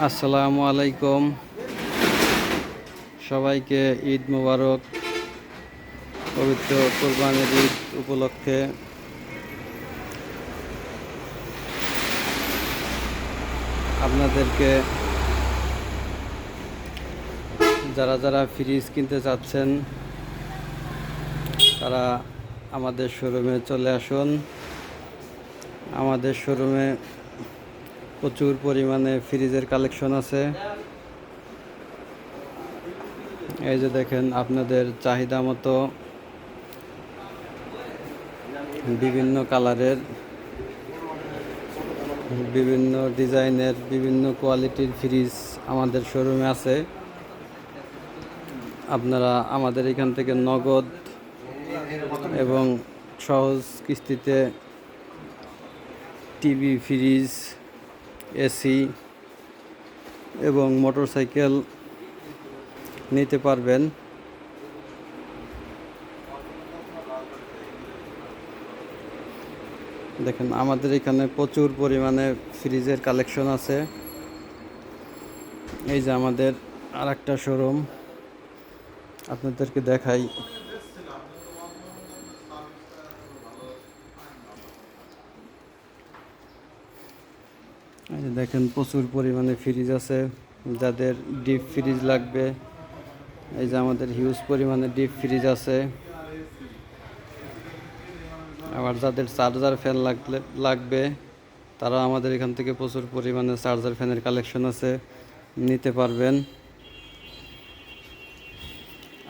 আসসালামু আলাইকুম। সবাইকে ঈদ মুবারক। পবিত্র কোরবানির ঈদ উপলক্ষে। আপনাদেরকে যারা যারা ফ্রিজ কিনতে চাচ্ছেন, তারা আমাদের শোরুমে চলে আসুন। আমাদের শোরুমে প্রচুর পরিমাণে ফ্রিজের কালেকশন আছে। এই যে দেখেন, আপনাদের চাহিদা মতো বিভিন্ন কালারের বিভিন্ন ডিজাইনের বিভিন্ন কোয়ালিটির ফ্রিজ আমাদের শোরুমে আছে। আপনারা আমাদের এখান থেকে নগদ এবং সহজ কিস্তিতে টিভি ফ্রিজ এসি এবং মোটরসাইকেল নিতে পারবেন। দেখেন, আমাদের এখানে প্রচুর পরিমাণে ফ্রিজের কালেকশন আছে। এই যে আমাদের আর একটা শোরুম। আপনাদেরকে দেখাই। দেখেন প্রচুর পরিমাণে ফ্রিজ আছে, যাদের ডিপ ফ্রিজ লাগবে, এই যে আমাদের হিউজ পরিমাণে ডিপ ফ্রিজ আছে। আবার যাদের চার্জার ফ্যান লাগলে, লাগবে তারা আমাদের এখান থেকে প্রচুর পরিমাণে চার্জার ফ্যানের কালেকশন আছে, নিতে পারবেন।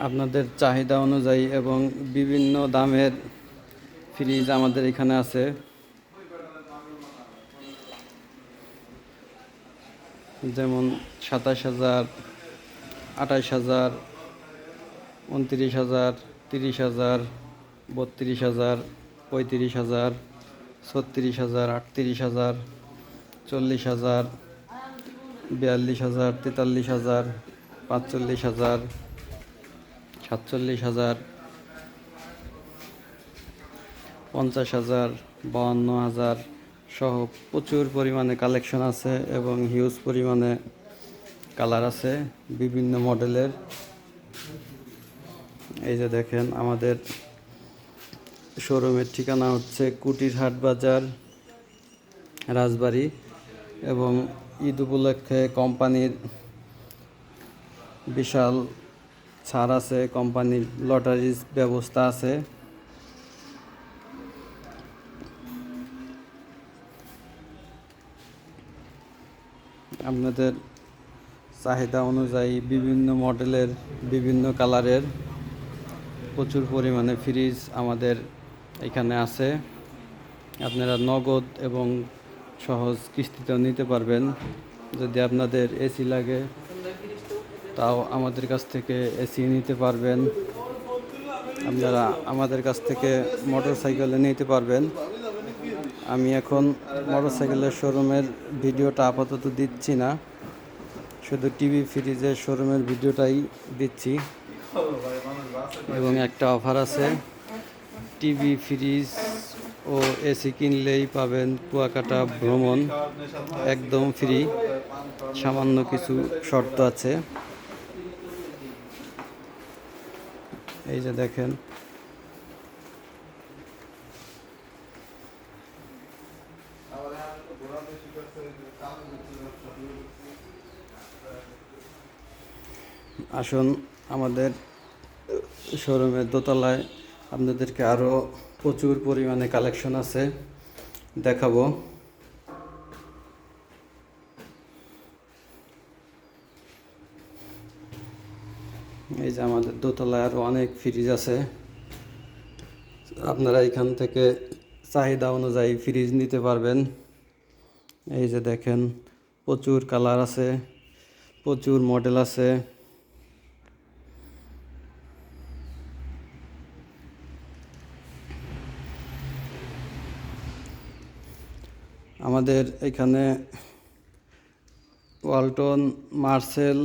আপনাদের চাহিদা অনুযায়ী এবং বিভিন্ন দামের ফ্রিজ আমাদের এখানে আছে। যেমন সাতাশ হাজার, আঠাশ হাজার, উনত্রিশ হাজার, তিরিশ হাজার, বত্রিশ হাজার, পঁয়ত্রিশ হাজার, ছত্রিশ হাজার, আটত্রিশ হাজার, চল্লিশ হাজার, বিয়াল্লিশ হাজার, তেতাল্লিশ হাজার, পাঁচচল্লিশ হাজার, সাতচল্লিশ হাজার, পঞ্চাশ হাজার, বাউন্ন হাজার সহ প্রচুর পরিমাণে কালেকশন আছে এবং হিউজ পরিমাণে কালার আছে বিভিন্ন মডেলের এই যে দেখেন আমাদের শোরুমের ঠিকানা হচ্ছে কুটির হাট বাজার, রাজবাড়ি এবং ঈদ উপলক্ষে কোম্পানির বিশাল ছাড় আছে, কোম্পানির লটারির ব্যবস্থা আছে। আপনাদের চাহিদা অনুযায়ী বিভিন্ন মডেলের, বিভিন্ন কালারের প্রচুর পরিমাণে ফ্রিজ আমাদের এখানে আছে। আপনারা নগদ এবং সহজ কিস্তিতেও নিতে পারবেন। যদি আপনাদের এসি লাগে, তাও আমাদের কাছ থেকে এসি নিতে পারবেন। আপনারা আমাদের কাছ থেকে মোটর সাইকেলে নিতে পারবেন। আমি এখন মোটর সাইকেলের শোরুমের ভিডিওটা আপাতত দিচ্ছি না। শুধু টিভি ফ্রিজের শোরুমের ভিডিওটাই দিচ্ছি। এবং একটা অফার আছে। টিভি, ফ্রিজ ও এসি কিনলেই পাবেন কুয়াকাটা ভ্রমণ। একদম ফ্রি। সামান্য কিছু শর্ত আছে। এই যে দেখেন আসুন আমাদের শোরুমের দোতলায় আপনাদেরকে আরও প্রচুর পরিমাণে কালেকশন আছে দেখাবো। এই যে আমাদের দোতলায় আরও অনেক ফ্রিজ আছে। আপনারা এখান থেকে চাহিদা অনুযায়ী ফ্রিজ নিতে পারবেন। এই যে দেখেন, প্রচুর কালার আছে, প্রচুর মডেল আছে। আমাদের এখানে ওয়ালটন, মার্সেল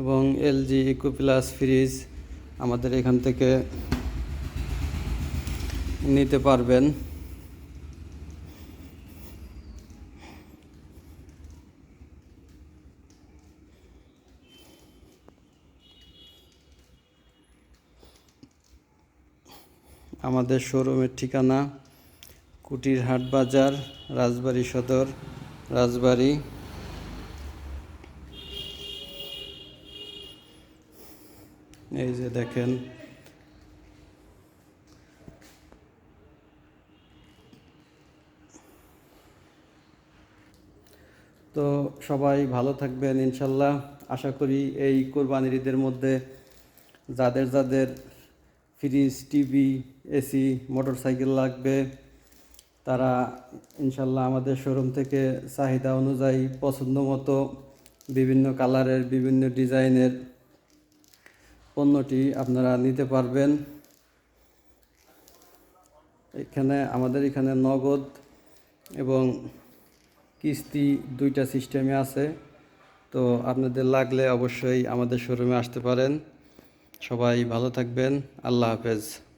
এবং এলজি, ইকোপ্লাস, ফ্রিজ আমাদের এখান থেকে নিতে পারবেন। আমাদের শোরুমের ঠিকানা কুটির হাট বাজার, রাজবাড়ী সদর, রাজবাড়ী। এই যে দেখেন। তো সবাই ভালো থাকবেন, ইনশাল্লাহ। আশা করি এই কোরবানির ঈদের মধ্যে যাদের যাদের ফ্রিজ, টিভি, এসি, মোটরসাইকেল লাগবে তারা ইনশাল্লাহ আমাদের শোরুম থেকে চাহিদা অনুযায়ী পছন্দ মতো বিভিন্ন কালারের, বিভিন্ন ডিজাইনের পণ্যটি আপনারা নিতে পারবেন। এখানে আমাদের এখানে নগদ এবং কিস্তি দুইটা সিস্টেমে আছে। তো আপনাদের লাগলে অবশ্যই আমাদের শোরুমে আসতে পারেন। সবাই ভালো থাকবেন। আল্লাহ হাফেজ।